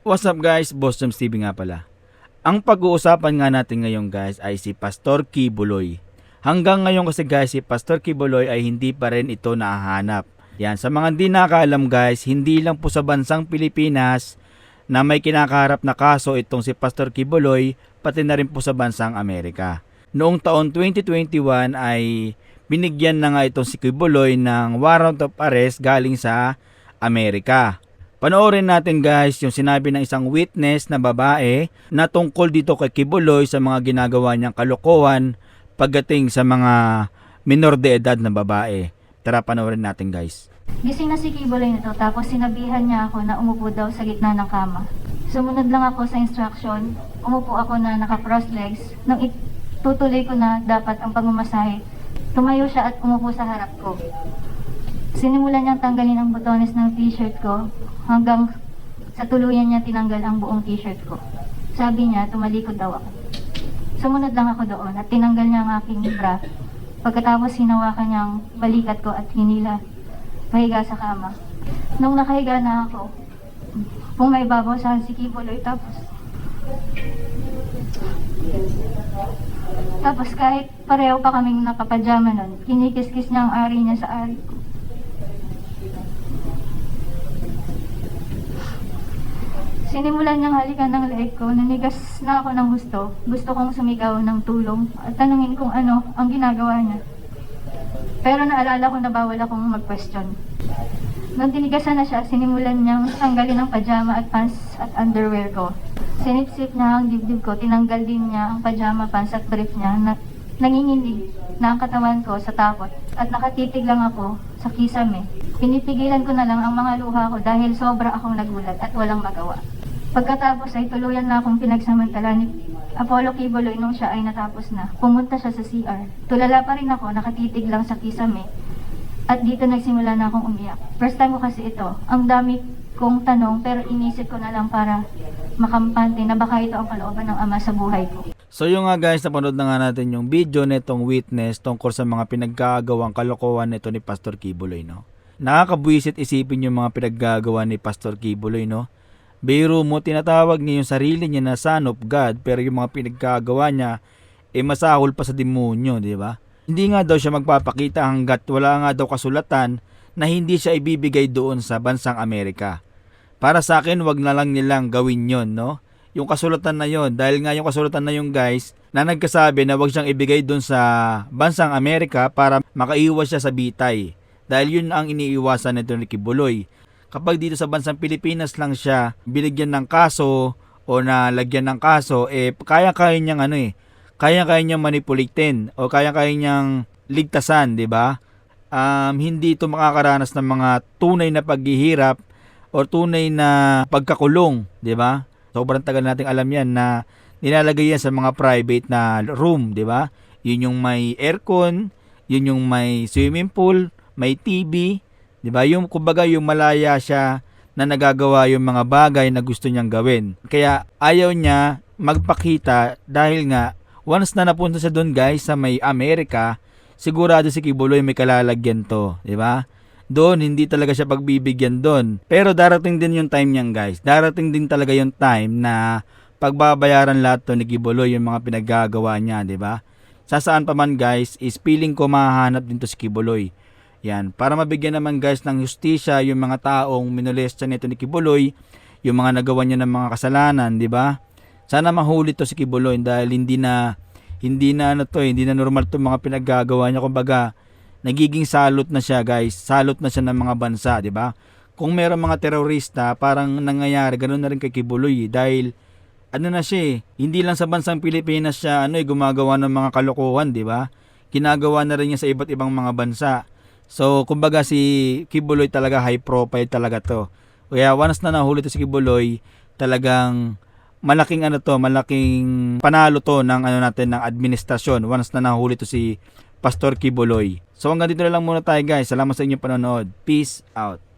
What's up guys? Boss James TV nga pala. Ang pag-uusapan nga natin ngayon guys ay si Pastor Kibuloy. Hanggang ngayon kasi guys si Pastor Kibuloy ay hindi pa rin ito nahahanap. Yan, sa mga hindi nakaalam guys, hindi lang po sa bansang Pilipinas na may kinakaharap na kaso itong si Pastor Kibuloy, pati na rin po sa bansang Amerika. Noong taon 2021 ay binigyan na nga itong si Kibuloy ng warrant of arrest galing sa Amerika. Panoorin natin guys yung sinabi ng isang witness na babae na tungkol dito kay Kibuloy sa mga ginagawa niyang kalokohan pagdating sa mga minor de edad na babae. Tara panoorin natin guys. Gising na si Kibuloy nito tapos sinabihan niya ako na umupo daw sa gitna ng kama. Sumunod lang ako sa instruction, umupo ako na naka-cross legs. Nung itutuloy ko na dapat ang pangumasahe, tumayo siya at umupo sa harap ko. Sinimulan niyang tanggalin ang botones ng t-shirt ko hanggang sa tuluyan niya tinanggal ang buong t-shirt ko. Sabi niya, tumalikod daw ako. Sumunod lang ako doon at tinanggal niya ang aking bra. Pagkatapos hinawakan niya ang balikat ko at hinila pahiga sa kama. Nung nakahiga na ako, pumaibabaw sa si Kibuloy tapos tapos kahit pareho pa kaming nakapajama nun, kinikis-kis niya ang ari niya sa ari ko. Sinimulan niyang halikan ng leeg ko, nanigas na ako ng gusto. Gusto kong sumigaw ng tulong at tanungin kung ano ang ginagawa niya. Pero naalala ko na bawal akong mag-question. Nung tinigasan na siya, sinimulan niyang tanggalin ang pajama at pants at underwear ko. Sinipsip niya ang dibdib ko, tinanggal din niya ang pajama, pants at brief niya na nanginginig na ang katawan ko sa takot at nakatitig lang ako sa kisame. Pinipigilan ko na lang ang mga luha ko dahil sobra akong nagulat at walang magawa. Pagkatapos ay tuluyan na akong pinagsamantala ni Apollo Kibuloy nung siya ay natapos na. Pumunta siya sa CR. Tulala pa rin ako, nakatitig lang sa kisame. At dito nagsimula na akong umiyak. First time ko kasi ito. Ang dami kong tanong pero inisip ko na lang para makampante na baka ito ang kalooban ng ama sa buhay ko. So yung nga guys, napanood na nga natin yung video nitong witness tungkol sa mga pinaggagawang kalokohan nito ni Pastor Kibuloy, no? Nakakabuisit isipin yung mga pinaggagawa ni Pastor Kibuloy, no? Biro mo, tinatawag niya yung sarili niya na son of God, pero yung mga pinaggagawa niya, eh masahol pa sa demonyo, di ba? Hindi nga daw siya magpapakita hanggat wala nga daw kasulatan na hindi siya ibibigay doon sa bansang Amerika. Para sa akin, wag na lang nilang gawin yon, no? Yung kasulatan na yon, dahil nga yung kasulatan na yung guys, na nagkasabi na wag siyang ibigay doon sa bansang Amerika para makaiwas siya sa bitay. Dahil yun ang iniiwasan nito ni Kibuloy. Kapag dito sa bansang Pilipinas lang siya binigyan ng kaso o nalagyan ng kaso, eh kaya-kaya niyang ano eh, kaya-kaya niyang manipulitin o kaya-kaya niyang ligtasan, di ba? Um, hindi ito makakaranas ng mga tunay na paghihirap o tunay na pagkakulong, di ba? Sobrang tagal nating alam yan na nilalagay yan sa mga private na room, di ba? Yun yung may aircon, yun yung may swimming pool, may TV, 'di ba? Yung kumbaga yung malaya siya na nagagawa yung mga bagay na gusto niyang gawin. Kaya ayaw niya magpakita dahil nga once na napunta siya doon guys sa may Amerika, sigurado si Kibuloy may kalalagyan to, 'di ba? Doon hindi talaga siya pagbibigyan doon. Pero darating din yung time niyan guys. Darating din talaga yung time na pagbabayaran lahat to ni Kibuloy yung mga pinaggagawa niya, 'di ba? Sa saan pa man guys, is feeling ko mahahanap din to si Kibuloy. Yan, para mabigyan naman guys ng justisya yung mga taong minolesta nito ni Kibuloy, yung mga nagawa niya ng mga kasalanan, di ba? Sana mahuli to si Kibuloy dahil hindi na hindi na ano to, eh, hindi na normal to mga pinaggagawa niya. Kumbaga, nagiging salot na siya guys. Salot na siya ng mga bansa, di ba? Kung meron mga terorista, parang nangyayari, ganun na rin kay Kibuloy eh, dahil ano na siya eh, hindi lang sa bansang Pilipinas siya ano eh, gumagawa ng mga kalokohan, di ba? Ginagawa na rin niya sa iba't ibang mga bansa. So, kumbaga si Kibuloy talaga high profile talaga to. Kaya once na nahuli to si Kibuloy, talagang malaking ano to, malaking panalo to ng ano natin ng administrasyon once na nahuli to si Pastor Kibuloy. So hanggang dito na lang muna tayo guys. Salamat sa inyong panonood. Peace out.